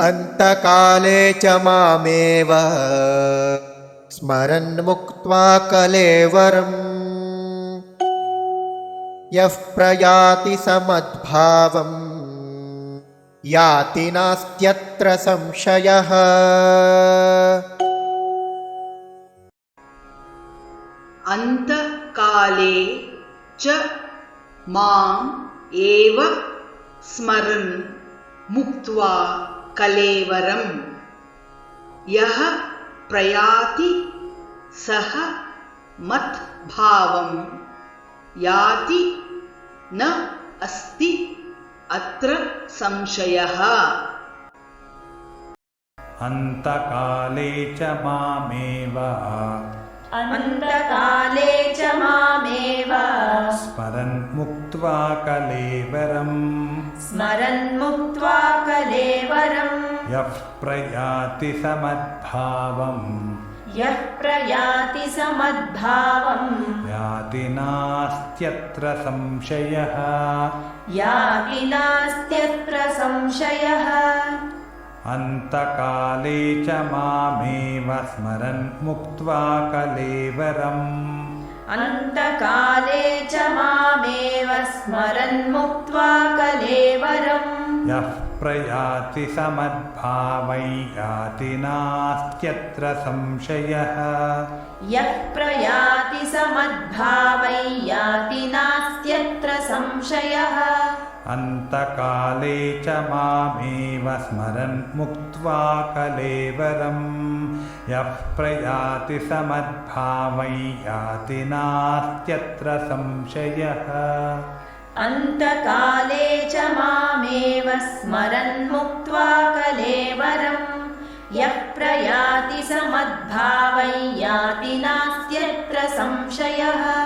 अन्तकाले च मामेव। स्मरन्मुक्त्वा कलेवरम्। यः प्रयाति समद्भावम्। याति नास्त्यत्र संशयः। अन्तकाले च माम् एव स्मरन् मुक्त्वा कलेवरम्। यः प्रयाति सः मत्भावं याति न अस्ति अत्र संशयः। अन्तकाले च मामेव। अन्तकाले च मामेव स्मरन् मुक्त्वा कलेवरम्। स्मरन्मुक्त्वा कलेवरम्। यः प्रयाति समद्भावम्। यः प्रयाति समद्भावम्। याति नास्त्यत्र संशयः। याति नास्त्यत्र संशयः। अन्तकाले च मामेव स्मरन् मुक्त्वा कलेवरम् अन्तकाले च मामेव स्मरन्मुक्त्वा कलेवरम्। यः प्रयाति समद्भावै याति नास्त्यत्र संशयः। यः प्रयाति समद्भावै याति नास्त्यत्र संशयः अन्तकाले च मामेव स्मरन् मुक्त्वा कलेवरम्। यः प्रयाति समद्भावै याति नास्त्यत्र संशयः। अन्तकाले च मामेव स्मरन्मुक्त्वा कलेवरम्। यः प्रयाति समद्भावै याति नास्त्यत्र संशयः